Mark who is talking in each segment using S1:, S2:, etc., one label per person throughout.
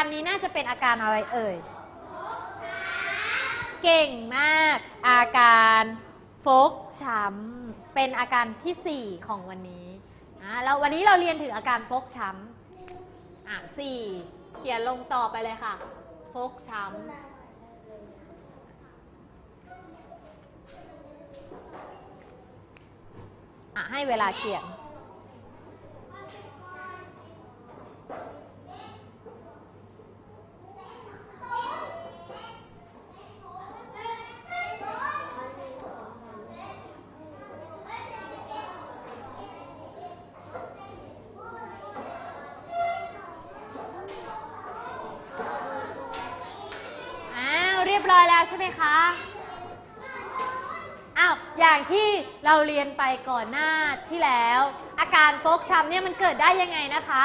S1: การนี้น่าจะเป็นอาการอะไรเอ่ย เก่งมาก อาการฟกช้ำเป็นอาการทีสี่ 4 ของวันนี้อ่าแล้ววันนี้เราเรียนถึงอาการฟกช้ำอะสี่เขียนลงต่อไปเลยค่ะ ฟกช้ำอะให้เวลาเขียน อ้าวเรียบร้อยแล้วใช่ ไหมคะ อ้าว อย่างที่เราเรียนไปก่อนหน้าที่แล้ว อาการฟกช้ำเนี่ยมันเกิดได้ยังไงนะคะ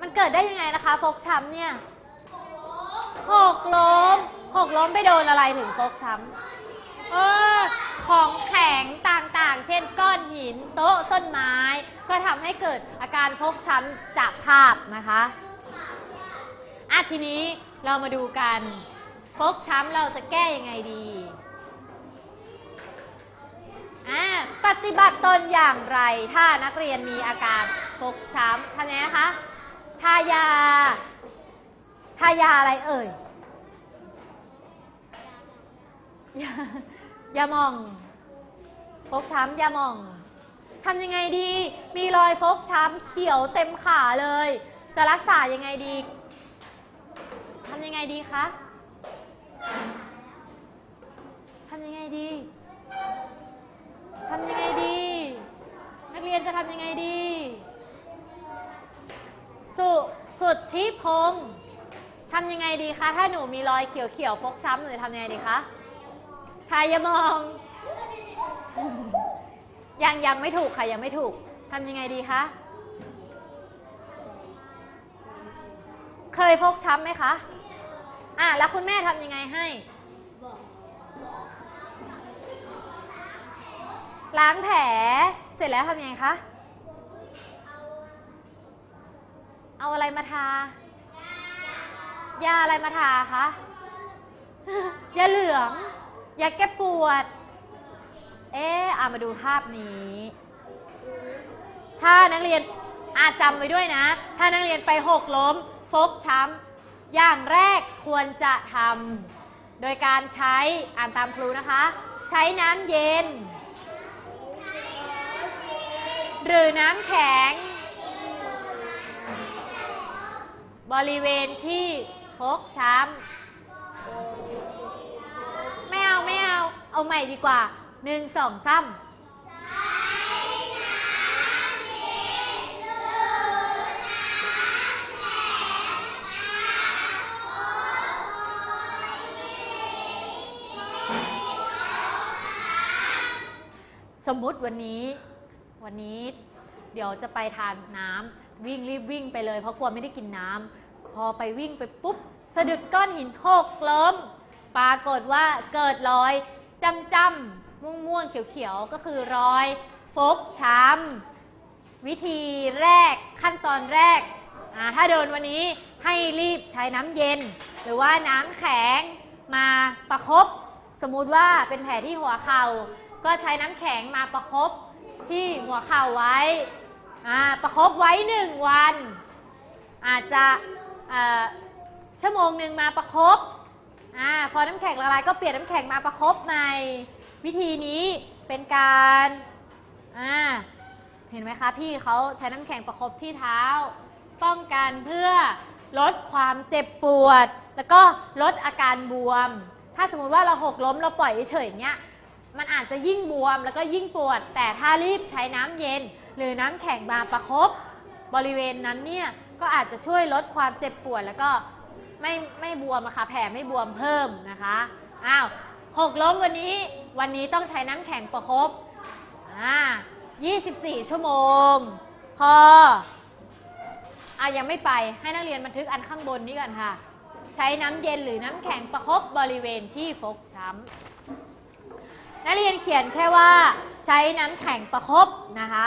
S1: มันเกิดได้ยังไงนะคะฟกช้ำเนี่ยหกล้มหกล้มไปโดนอะไรถึงฟกช้ำเออของแข็งต่างๆ เช่นก้อนหิน โต๊ะต้นไม้ ก็ทำให้เกิดอาการฟกช้ำจากภาพนะคะอะ ทีนี้เรามาดูกัน ฟกช้ำเราจะแก้ยังไงดีอ่าปฏิบัติตนอย่างไร ถ้านักเรียนมีอาการฟกช้ำทำไงคะทายา ทายาอะไรเอ่ยยายาหมอง ฟกช้ำยาหมองทำยังไงดี มีรอยฟกช้ำเขียวเต็มขาเลย จะรักษายังไงดีำยังไงดีคะทำยังไงดีทำยังไงดี นักเรียนจะทำยังไงดี สุสุดที่พงษ์ทำยังไงดีคะถ้าหนูมีรอยเขียวๆฟกช้ำหนูจะทำยังไงดีคะทายมอง ยังยังไม่ถูกค่ะยังไม่ถูกทำยังไงดีคะเคยฟกช้ำไหมคะ อะแล้วคุณแม่ทำยังไงให้ ล้างแผลเสร็จแล้วทำยังไงคะ เอาอะไรมาทายาอะไรมาทาคะยาเหลืองยาแก้ปวด เอ๊ะอะมาดูภาพนี้ ถ้านักเรียนอาจจำไว้ด้วยนะ ถ้านักเรียนไปหกล้ม ฟกช้ำ อย่างแรกควรจะทำโดยการใช้อ่านตามครูนะคะ ใช้น้ำเย็น หรือน้ำแข็ง บริเวณที่ฟกช้ำไม่เอาไม่เอา เอาใหม่ดีกว่าหนึ่งสองสาม มมุติวันนี้วันนี้เดี๋ยวจะไปทานน้ำวิ่งรีบวิ่งไปเลย เพราะกลัวไม่ได้กินน้ำพอไปวิ่งไปปุ๊บ สะดุดก้อนหินหกล้ม ปรากฏว่าเกิดรอยจำจำม่วงม่วงๆเขียวเขียวๆ ก็คือรอยฟกช้ำวิธีแรกขั้นตอนแรกอ่าถ้าโดนวันนี้ให้รีบใช้น้ำเย็น หรือว่าน้ำแข็งมาประคบสมมุติว่าเป็นแผลที่หัวเข่า ก็ใช้น้ำแข็งมาประคบที่หัวเข่าไว้ประคบไว้หนึ่งวัน อาจจะชั่วโมงหนึ่งมาประคบอพอน้ำแข็งละลายก็เปลี่ยนน้ำแข็งมาประคบในวิธีนี้เป็นการเห็นไหมคะพี่เขาใช้น้ำแข็งประคบที่เท้า ป้องกันเพื่อลดความเจ็บปวด แล้วก็ลดอาการบวม ถ้าสมมุติว่าเราหกล้มเราปล่อยเฉยๆเงี้ย มันอาจจะยิ่งบวมแล้วก็ยิ่งปวด แต่ถ้ารีบใช้น้ำเย็น หรือน้ำแข็งมาประคบบริเวณนั้นเนี่ยก็อาจจะช่วยลดความเจ็บปวดแล้วก็ไม่ไม่บวมอะค่ะแผลไม่บวมเพิ่มนะคะอ้าวหกล้มวันนี้วันนี้ต้องใช้น้ำแข็งประคบอ่า24 ชั่วโมง พออะยังไม่ไปให้นักเรียนบันทึกอันข้างบนนี้ก่อนค่ะ ใช้น้ำเย็นหรือน้ำแข็งประคบบริเวณที่ฟกช้ำ นักเรียนเขียนแค่ว่าใช้น้ำแข็งประครบนะคะ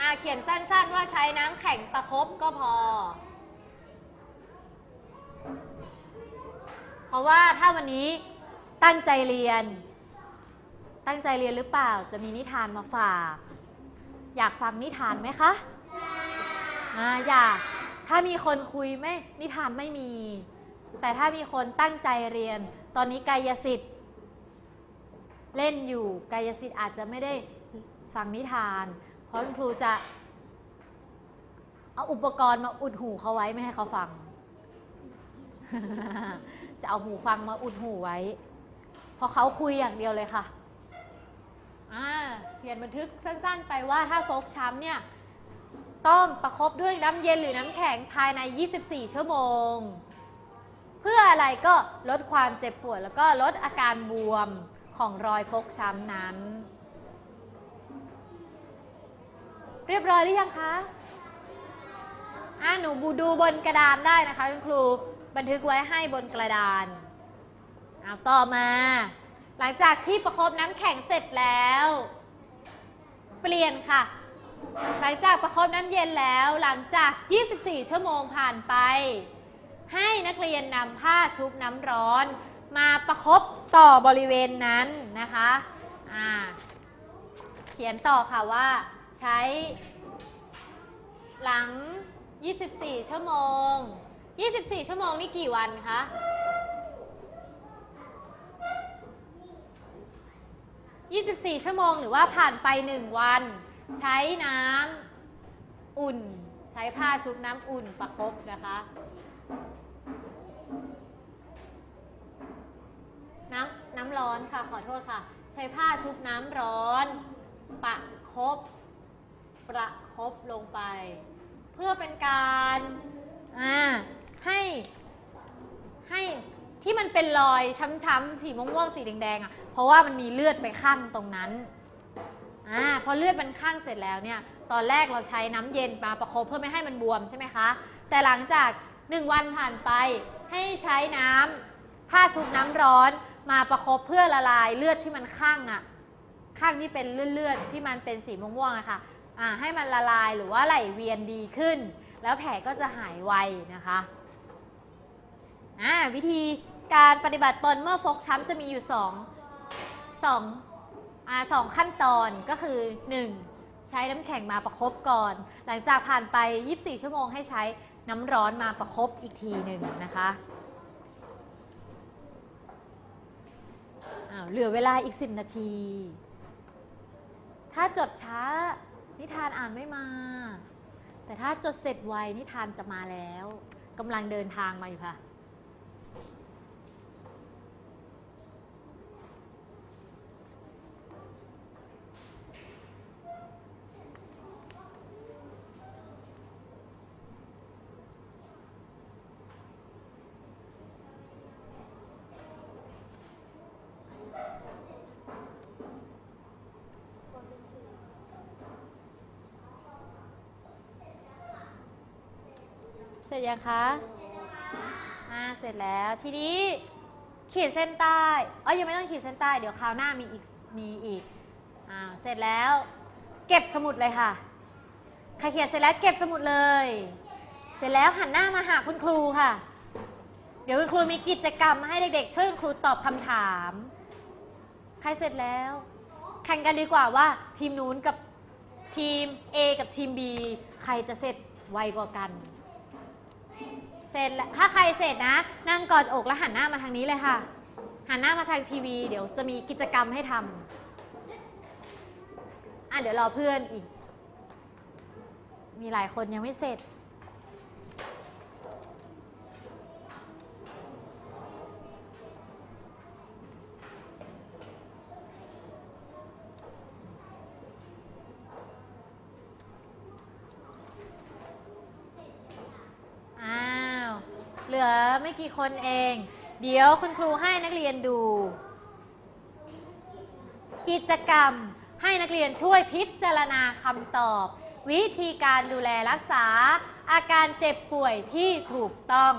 S1: อาเขียนสั้นๆว่าใช้น้ำแข็งประครบก็พอ เพราะว่าถ้าวันนี้ตั้งใจเรียน ตั้งใจเรียนหรือเปล่า จะมีนิทานมาฝาก อยากฟังนิทานไหมคะ อ่าอยากถ้ามีคนคุยไม่นิทานไม่มี แต่ถ้ามีคนตั้งใจเรียน ตอนนี้กายสิทธิ์เล่นอยู่กายสิทธิ์อาจจะไม่ได้ฟังนิทาน เพราะคุณครูจะเอาอุปกรณ์มาอุดหูเขาไว้ไม่ให้เขาฟัง จะเอาหูฟังมาอุดหูไว้ เพราะเขาคุยอย่างเดียวเลยค่ะ อ่าเขียนบันทึกสั้น ๆ ไปว่าถ้าฟกช้ำเนี่ย ต้องประคบด้วยน้ำเย็นหรือน้ำแข็งภายใน 24 ชั่วโมง เพื่ออะไรก็ลดความเจ็บปวดแล้วก็ลดอาการบวมของรอยฟกช้ำนั้น เรียบร้อยหรือยังคะอ่าหนูบูดูบนกระดานได้นะคะคุณครูบันทึกไว้ให้บนกระดานเอาต่อมา หลังจากที่ประคบน้ำแข็งเสร็จแล้ว เปลี่ยนค่ะ หลังจากประคบน้ำเย็นแล้วหลังจาก 24 ชั่วโมงผ่านไป ให้นักเรียนนำผ้าชุบน้ำร้อน มาประคบต่อบริเวณนั้นนะคะอ่าเขียนต่อค่ะว่าใช้ หลัง 24 ชั่วโมง 24 ชั่วโมงนี่กี่วันคะ24 ชั่วโมงหรือว่าผ่านไป 1 วัน ใช้น้ำอุ่น ใช้ผ้าชุบน้ำอุ่นประคบนะคะ น้ำน้ำร้อนค่ะขอโทษค่ะ ใช้ผ้าชุบน้ำร้อนประคบประคบลงไป เพื่อเป็นการอ่าให้ให้ที่มันเป็นรอยช้ำๆสีม่วงๆสีแดงๆอะเพราะว่ามันมีเลือดไปข้างตรงนั้น อ่าพอเลือดมันข้างเสร็จแล้วเนี่ยตอนแรกเราใช้น้ำเย็นมาประคบเพื่อไม่ให้มันบวมใช่ไหมคะ แต่หลังจาก 1 วันผ่านไปให้ใช้น้ำผ้าชุบน้ำร้อนมาประคบเพื่อละลายเลือดที่มันข้างอะข้างที่เป็นเลือดๆที่มันเป็นสีม่วงๆอะค่ะอ่าให้มันละลายหรือว่าไหลเวียนดีขึ้น แล้วแผลก็จะหายไวนะคะอ่าวิธีการปฏิบัติตนเมื่อฟกช้ำจะมีอยู่สองส อ่าสองขั้นตอนก็คือ 1. ใช้น้ำแข็งมาประคบก่อน หลังจากผ่านไป 24 ชั่วโมงให้ใช้น้ำร้อนมาประคบอีกทีหนึ่งนะคะอ้าวเหลือเวลาอีก 10 นาที ถ้าจดช้านิทานอ่านไม่มา แต่ถ้าจดเสร็จไวนิทานจะมาแล้วกำลังเดินทางมาอยู่ค่ะ เสร็จยังคะอ่าเสร็จแล้วทีนี้ขีดเส้นใต้เอ๋อยังไม่ต้องขีดเส้นใต้ เดี๋ยวคราวหน้ามีอีกมีอีกอ่าเสร็จแล้ว เก็บสมุดเลยค่ะใครเขียนเสร็จแล้วเก็บสมุดเลย เสร็จแล้วหันหน้ามาหาคุณครูค่ะ เดี๋ยวคุณครูมีกิจกรรมให้เด็กๆช่วยคุณครูตอบคำถาม ใครเสร็จแล้ว แข่งกันดีกว่าว่า ทีมนู้นกับทีม A กับทีม B ใครจะเสร็จไวกว่ากัน เสร็จแล้วถ้าใครเสร็จนะ นั่งกอดอกแล้วหันหน้ามาทางนี้เลยค่ะ หันหน้ามาทางทีวี เดี๋ยวจะมีกิจกรรมให้ทำอะเดี๋ยวรอเพื่อนอีก มีหลายคนยังไม่เสร็จ เหลือไม่กี่คนเอง เดี๋ยวคุณครูให้นักเรียนดู กิจกรรมให้นักเรียนช่วยพิจารณาคำตอบ วิธีการดูแลรักษา อาการเจ็บป่วยที่ถูกต้อง